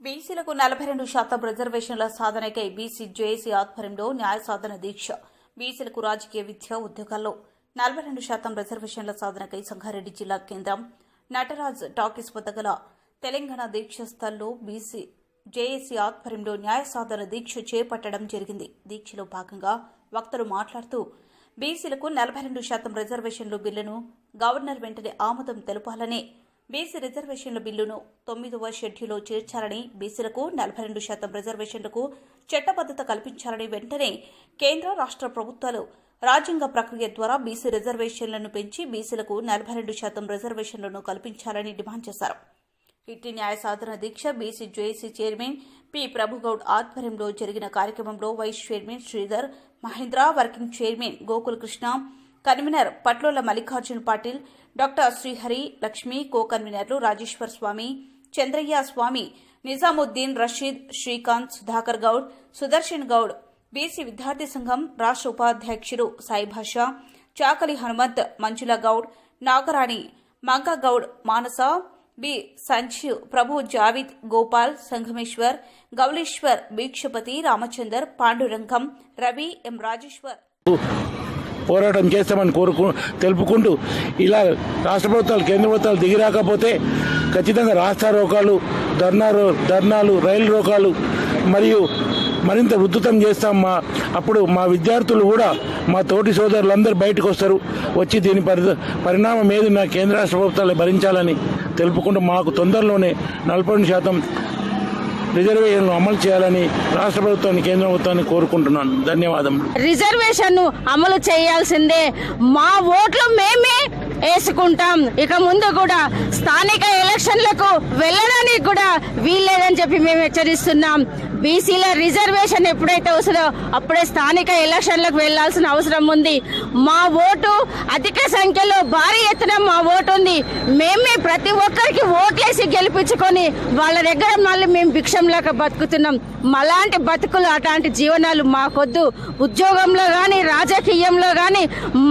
బీసీలకు నలభై రెండు శాతం రిజర్వేషన్ల సాధనకై బీసీ జేఏసీ ఆధ్వర్యంలో న్యాయ సాధన దీక్ష. బీసీలకు రాజకీయ విద్య ఉద్యోగాల్లో నలభై రెండు శాతం రిజర్వేషన్ల సాధనకై సంగారెడ్డి జిల్లా కేంద్రం నటరాజ్ టాకీస్ వద్ద గల తెలంగాణ దీక్ష స్థల్లో బీసీ జేఏసీ ఆధ్వర్యంలో న్యాయ సాధన దీక్ష చేపట్టడం జరిగింది. దీక్షలో భాగంగా వక్తలు మాట్లాడుతూ బీసీలకు నలభై రెండు శాతం రిజర్వేషన్ల బిల్లును గవర్నర్ వెంటనే ఆమోదం తెలపాలని బీసీ రిజర్వేషన్ల బిల్లును తొమ్మిదవ షెడ్యూల్లో చేర్చాలని బీసీలకు నలభై రెండు శాతం రిజర్వేషన్లకు చట్టబద్దత కల్పించాలని వెంటనే కేంద్ర రాష్ట్ర ప్రభుత్వాలు రాజ్యాంగ ప్రక్రియ ద్వారా బీసీ రిజర్వేషన్లను పెంచి బీసీలకు నలభై రెండు శాతం రిజర్వేషన్లను కల్పించాలని డిమాండ్ చేశారు. ఇట్టి న్యాయ సాధన దీక్ష BC JAC chairman P. Prabhugoud ఆధ్వర్యంలో జరిగిన కార్యక్రమంలో vice chairman Sridhar Mahendra working chairman Gokul Krishna convener Patlola Mallikarjun Patil doctor Srihari Lakshmi co కన్వీనర్లు రాజేశ్వర్ స్వామి చంద్రయ్య స్వామి నిజాముద్దీన్ రషీద్ శ్రీకాంత్ సుధాకర్ గౌడ్ సుదర్శన్ గౌడ్ బీసీ విద్యార్థి సంఘం రాష్ట్ర ఉపాధ్యక్షుడు సాయిభాష చాకలి హనుమంత్ మంజుల గౌడ్ నాగరాణి మంకా గౌడ్ మానస బి. సంజీవ్ ప్రభు జావిద్ గోపాల్ సంగమేశ్వర్ గౌలీశ్వర్ భీక్షపతి రామచందర్ పాండురంగం రవి ఎం. రాజేశ్వర్. పోరాటం చేస్తామని కోరుకు తెలుపుకుంటూ ఇలా రాష్ట్ర ప్రభుత్వాలు కేంద్ర ప్రభుత్వాలు దిగి రాకపోతే ఖచ్చితంగా రాస్తా రోకాలు ధర్నా రో- ధర్నాలు రైలు రోకాలు మరియు మరింత ఉద్ధృతం చేస్తాం మా అప్పుడు మా విద్యార్థులు కూడా మా తోటి సోదరులందరూ బయటకు వస్తారు. వచ్చి దీని పరి పరిణామం ఏది? నా కేంద్ర రాష్ట్ర ప్రభుత్వాలు భరించాలని తెలుపుకుంటూ మాకు తొందరలోనే నలభై శాతం రిజర్వేషన్ను అమలు చేయాలని రాష్ట్ర ప్రభుత్వాన్ని కేంద్ర ప్రభుత్వాన్ని కోరుకుంటున్నాను. ధన్యవాదం రిజర్వేషన్ను అమలు చేయాల్సిందే. మా ఓట్లు మేమే వేసుకుంటాం. ఇక ముందు కూడా స్థానిక వెళ్ళడానికి కూడా వీల్లేదని చెప్పి మేము హెచ్చరిస్తున్నాం. బీసీల రిజర్వేషన్ ఎప్పుడైతే వస్తుందో అప్పుడే స్థానిక ఎలక్షన్లకు వెళ్ళాల్సిన అవసరం ఉంది. మా ఓటు అధిక సంఖ్యలో భారీ ఎత్తున మా ఓటు ఉంది. మేమే ప్రతి ఒక్కరికి ఓట్లేసి గెలిపించుకొని వాళ్ళ దగ్గర మళ్ళీ మేము భిక్షంలాగా బతుకుతున్నాం. మలాంటి బతుకులు అలాంటి జీవనాలు మాకొద్దు. ఉద్యోగంలో కానీ రాజకీయంలో కానీ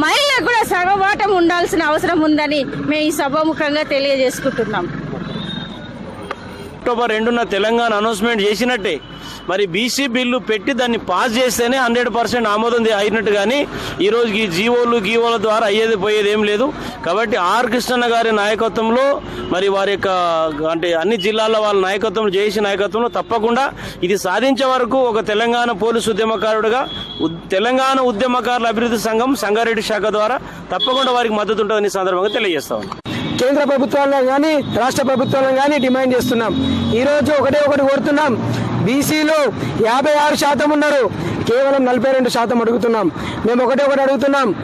మహిళ కూడా సగవాటం ఉండాల్సిన అవసరం ఉందని మేము ఈ సభాముఖంగా తెలియజేసుకుంటున్నాం. అక్టోబర్ రెండున తెలంగాణ అనౌన్స్మెంట్ చేసినట్టే. మరి బీసీ బిల్లు పెట్టి దాన్ని పాస్ చేస్తేనే హండ్రెడ్ పర్సెంట్ ఆమోదం అయినట్టు కానీ ఈ రోజు ఈ జీవోలు గీవోల ద్వారా అయ్యేది పోయేది ఏం లేదు. కాబట్టి ఆర్ కృష్ణన్న గారి నాయకత్వంలో మరి వారి యొక్క అంటే అన్ని జిల్లాల వాళ్ళ నాయకత్వం చేసిన నాయకత్వంలో తప్పకుండా ఇది సాధించే వరకు ఒక తెలంగాణ పోలీసు ఉద్యమకారుడుగా ఉద్- తెలంగాణ ఉద్యమకారుల అభివృద్ధి సంఘం సంగారెడ్డి శాఖ ద్వారా తప్పకుండా వారికి మద్దతు ఉంటుందని ఈ సందర్భంగా తెలియజేస్తా కేంద్ర ప్రభుత్వాలను కానీ రాష్ట్ర ప్రభుత్వాలను కానీ డిమాండ్ చేస్తున్నాం. ఈరోజు ఒకటే ఒకటి కోరుతున్నాం. బీసీలు యాభై ఆరు శాతం ఉన్నారు. కేవలం నలభై రెండు శాతం అడుగుతున్నాం. మేము ఒకటే ఒకటి అడుగుతున్నాం.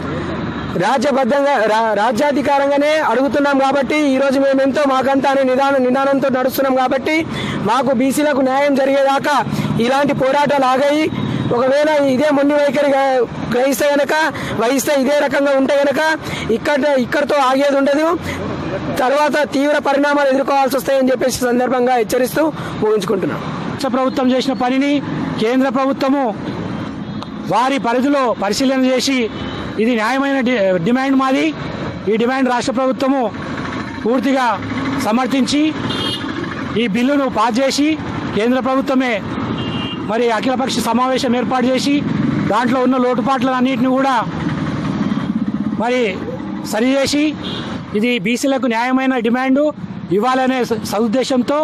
రాజ్యబద్ధంగా రా- రాజ్యాధికారంగానే అడుగుతున్నాం కాబట్టి ఈరోజు మేము ఎంతో మాకంతా అనే నిదాన నిదానంతో నడుస్తున్నాం కాబట్టి మాకు బీసీలకు న్యాయం జరిగేదాకా ఇలాంటి పోరాటాలు ఆగాయి. ఒకవేళ ఇదే మొండి వైఖరి గ్రహిస్తే గనక వహిస్తే ఇదే రకంగా ఉంటే గనక ఇక్కడ ఇక్కడతో ఆగేది ఉండదు. తర్వాత తీవ్ర పరిణామాలు ఎదుర్కోవాల్సి వస్తాయని చెప్పేసి సందర్భంగా హెచ్చరిస్తూ ముగించుకుంటున్నాం. రాష్ట్ర ప్రభుత్వం చేసిన పనిని కేంద్ర ప్రభుత్వము వారి పరిధిలో పరిశీలన చేసి ఇది న్యాయమైన డి- డిమాండ్ మాది. ఈ డిమాండ్ రాష్ట్ర ప్రభుత్వము పూర్తిగా సమర్థించి ఈ బిల్లును పాస్ చేసి కేంద్ర ప్రభుత్వమే మరి అఖిలపక్ష సమావేశం ఏర్పాటు చేసి దాంట్లో ఉన్న లోటుపాట్లన్నింటినీ కూడా మరి సరిచేసి ఇది బీసీలకు న్యాయమైన డిమాండు ఇవ్వాలనే స- సదుద్దేశంతో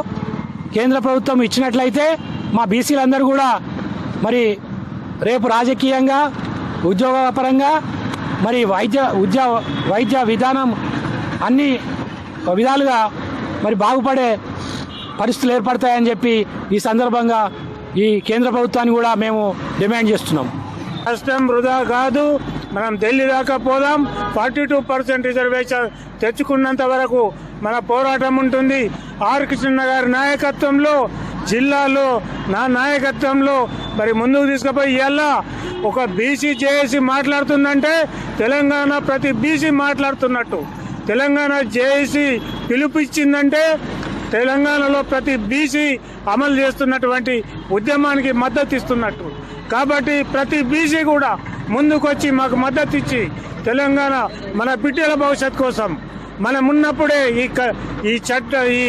కేంద్ర ప్రభుత్వం ఇచ్చినట్లయితే మా బీసీలందరూ కూడా మరి రేపు రాజకీయంగా ఉద్యోగపరంగా మరి వైద్య ఉద్య వైద్య విధానం అన్ని విధాలుగా మరి బాగుపడే పరిస్థితులు ఏర్పడతాయని చెప్పి ఈ సందర్భంగా ఈ కేంద్ర ప్రభుత్వాన్ని కూడా మేము డిమాండ్ చేస్తున్నాం కష్టం వృధా కాదు. మనం ఢిల్లీ దాకా పోదాం. ఫార్టీ టూ పర్సెంట్ రిజర్వేషన్ తెచ్చుకున్నంత వరకు మన పోరాటం ఉంటుంది. ఆర్ కృష్ణ గారి నాయకత్వంలో జిల్లాలో నా నాయకత్వంలో మరి ముందుకు తీసుకుపోయి ఎలా ఒక బీసీ జేఏసీ మాట్లాడుతుందంటే తెలంగాణ ప్రతి బీసీ మాట్లాడుతున్నట్టు. తెలంగాణ జేఏసీ పిలుపు ఇచ్చిందంటే తెలంగాణలో ప్రతి బీసీ అమలు చేస్తున్నటువంటి ఉద్యమానికి మద్దతు ఇస్తున్నట్టు. కాబట్టి ప్రతి బీసీ కూడా ముందుకొచ్చి మాకు మద్దతు ఇచ్చి తెలంగాణ మన బిడ్డల భవిష్యత్ కోసం మనం ఉన్నప్పుడే ఈ క- ఈ చట్ట ఈ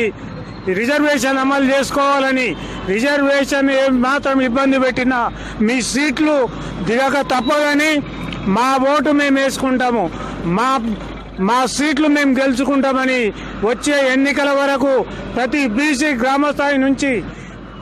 ఈ రిజర్వేషన్ అమలు చేసుకోవాలని రిజర్వేషన్ ఏం మాత్రం ఇబ్బంది పెట్టినా మీ సీట్లు దిగక తప్పదని మా ఓటు మేము వేసుకుంటాము. మా మా సీట్లు మేము గెలుచుకుంటామని వచ్చే ఎన్నికల వరకు ప్రతి బీసీ గ్రామ స్థాయి నుంచి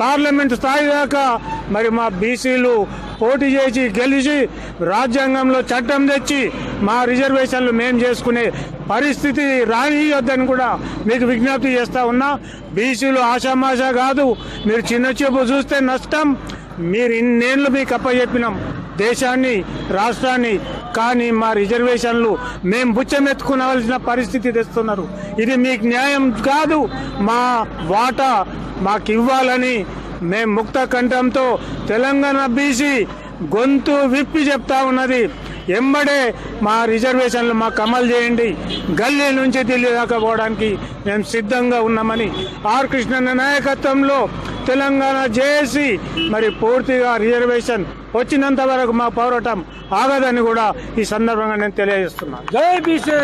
పార్లమెంట్ స్థాయి దాకా మరి మా బీసీలు పోటీ చేసి గెలిచి రాజ్యాంగంలో చట్టం తెచ్చి మా రిజర్వేషన్లు మేము చేసుకునే పరిస్థితి రానియొద్దని కూడా మీకు విజ్ఞప్తి చేస్తా ఉన్నా. బీసీలు ఆషామాషా కాదు. మీరు చిన్న చూపు చూస్తే నష్టం. మీరు ఇన్నేళ్ళు మీకు అప్పచెప్పినాం. దేశాన్ని రాష్ట్రాన్ని కానీ మా రిజర్వేషన్లు మేము బుచ్చమెత్తుకునవలసిన పరిస్థితి తెస్తున్నారు. ఇది మీకు న్యాయం కాదు మా వాటా మాకు ఇవ్వాలని మేము ముక్త కంఠంతో తెలంగాణ బీసీ గొంతు విప్పి చెప్తా ఉన్నది. ఎంబడే మా రిజర్వేషన్లు మాకు అమలు చేయండి. గల్లీ నుంచి ఢిల్లీ దాకా పోవడానికి మేము సిద్ధంగా ఉన్నామని ఆర్ కృష్ణన్న నాయకత్వంలో తెలంగాణ జేఏసీ మరి పూర్తిగా రిజర్వేషన్ వచ్చినంత వరకు మా పోరాటం ఆగదని కూడా ఈ సందర్భంగా నేను తెలియజేస్తున్నాను జై బీసీ!